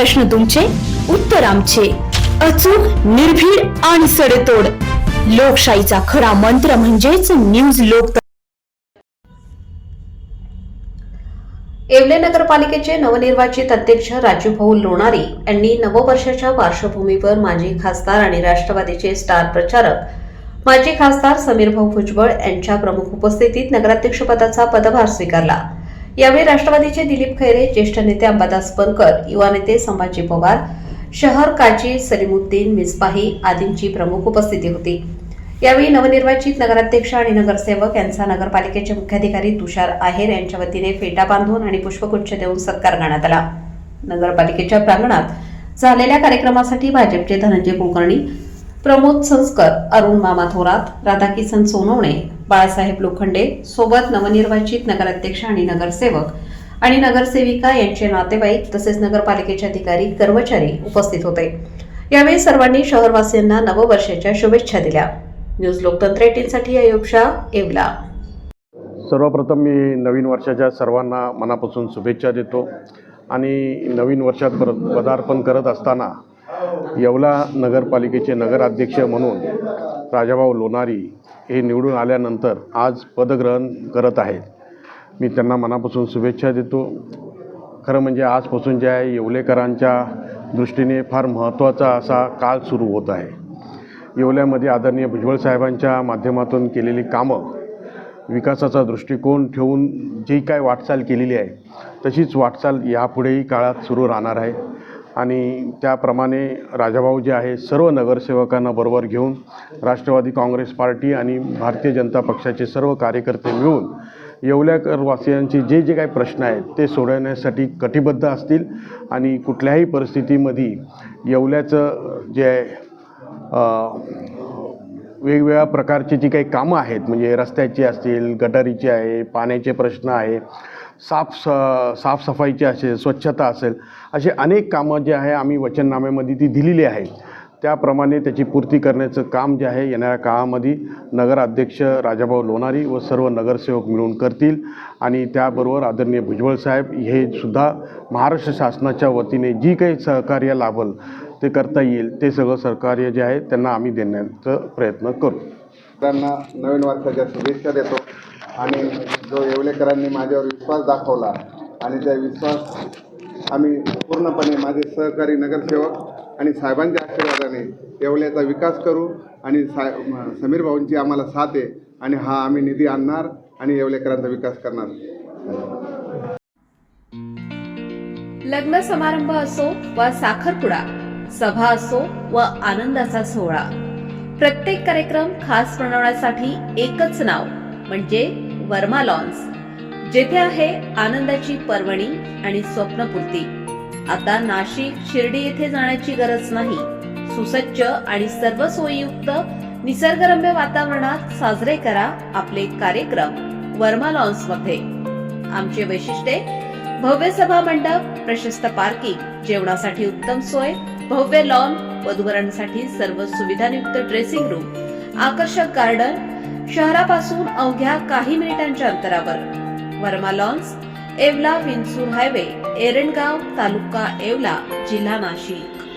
प्रश्न तुमचे उत्तर आमचे. अचूक निर्भीड आणि सडेतोड. लोकशाहीचा खरा मंत्र म्हणजेच न्यूज लोक येवले नगरपालिकेचे नवनिर्वाचित अध्यक्ष राजूभाऊ लोणारी यांनी नववर्षाच्या पार्श्वभूमीवर माजी खासदार आणि राष्ट्रवादीचे स्टार प्रचारक माजी खासदार समीरभाऊ भुजबळ यांच्या प्रमुख उपस्थितीत नगराध्यक्षपदाचा पदभार स्वीकारला. यावेळी राष्ट्रवादीचे दिलीप खैरे ज्येष्ठ नेते अंबादास बनकर युवा नेते संभाजी पवार शहर काजी सलीमुद्दीन मिसपाही आदींची प्रमुख उपस्थिती होती. यावेळी नवनिर्वाचित नगराध्यक्ष आणि नगरसेवक यांचा नगरपालिकेचे मुख्याधिकारी तुषार आहेर यांच्या वतीने फेटा बांधून आणि पुष्पगुच्छ देऊन सत्कार करण्यात आला. नगरपालिकेच्या प्रांगणात झालेल्या कार्यक्रमासाठी भाजपचे धनंजय कुलकर्णी प्रमोद संस्कर अरुण मामा थोरात राधाकिसन सोनवणे बाळासाहेब लोखंडे सोबत नवनिर्वाचित नगराध्यक्ष आणि नगरसेवक आणि नगरसेविका यांचे नातेवाईक तसेच नगरपालिकेचे अधिकारी कर्मचारी उपस्थित होते. यावेळी सर्वांनी शहरवासियांना नववर्षाच्या शुभेच्छा दिल्या. न्यूज लोकतंत्र एटीनसाठी अयोब शाह येवला. सर्वप्रथम मी नवीन वर्षाच्या सर्वांना मनापासून शुभेच्छा देतो आणि नवीन वर्षात पदार्पण करत असताना येवला नगरपालिकेचे नगराध्यक्ष म्हणून राजाभाऊ लोणारी हे निवडून आल्यानंतर आज पदग्रहण करत आहेत. मी त्यांना मनापासून शुभेच्छा देतो. खरं म्हणजे आजपासून जे आहे येवलेकरांच्या दृष्टीने फार महत्त्वाचा असा काळ सुरू होत आहे. येवल्यामध्ये आदरणीय भुजबळ साहेबांच्या माध्यमातून केलेली कामं विकासाचा दृष्टिकोन ठेवून जी काय वाटचाल केलेली आहे तशीच वाटचाल यापुढेही काळात सुरू राहणार आहे. आणि त्याप्रमाणे राजाभाऊ जे आहे सर्व नगरसेवकांना बरोबर घेऊन राष्ट्रवादी काँग्रेस पार्टी आणि भारतीय जनता पक्षाचे सर्व कार्यकर्ते मिळून येवल्याकरवासियांचे जे जे काही प्रश्न आहेत ते सोडवण्यासाठी कटिबद्ध असतील आणि कुठल्याही परिस्थितीमध्ये येवल्याचं जे आहे वेगवेगळ्या प्रकारची जी काही कामं आहेत म्हणजे रस्त्याची असतील गटारीची आहे पाण्याचे प्रश्न आहे साफ स साफसफाईची असेल स्वच्छता असेल असे अनेक कामं जे आहे आम्ही वचननाम्यामध्ये ती दिलेली आहेत. त्याप्रमाणे त्याची पूर्ती करण्याचं काम जे आहे येणाऱ्या काळामध्ये नगराध्यक्ष राजाभाऊ लोणारी व सर्व नगरसेवक मिळून करतील. आणि त्याबरोबर आदरणीय भुजबळ साहेब हे सुद्धा महाराष्ट्र शासनाच्या वतीने जी काही सहकार्य लाभल ते करता येईल ते सगळं सहकार्य जे आहे त्यांना आम्ही देण्याचा प्रयत्न करू. त्यांना नवीन वर्षाच्या शुभेच्छा देतो. आणि जो येवलेकरांनी माझ्यावर विश्वास दाखवला आणि त्या विश्वास आम्ही पूर्णपणे माझे सहकारी नगरसेवक आणि साहेबांच्या आशीर्वादाने येवल्याचा विकास करू आणि साय म- समीर भाऊंची आम्हाला साथ आहे आणि हा आम्ही निधी आणणार आणि येवलेकरांचा विकास करणार. लग्न समारंभ असो वा साखरपुडा सभा असो व आनंदाचा सोहळा. प्रत्येक कार्यक्रम खास बनवण्यासाठी एकच नाव म्हणजे वर्मा लॉन्स जेथे आहे आनंदाची पर्वणी आणि स्वप्नपूर्ती. आता नाशिक शिर्डी येथे जाण्याची गरज नाही. सुसज्ज आणि सर्व सोयीयुक्त निसर्गरम्य वातावरणात साजरे करा आपले कार्यक्रम वर्मा लॉन्समध्ये आमचे वैशिष्ट्ये भव्य सभा मंडप प्रशस्त पार्किंग जेवणासाठी उत्तम सोय भव्य लॉन वधूवरांसाठी सर्व सुविधायुक्त ड्रेसिंग रूम आकर्षक गार्डन शहरापासून अवघ्या काही मिनिटांच्या अंतरावर. वर्मा लॉन्स एवला विंचूर हायवे एरणगाव तालुका एवला जिल्हा नाशिक.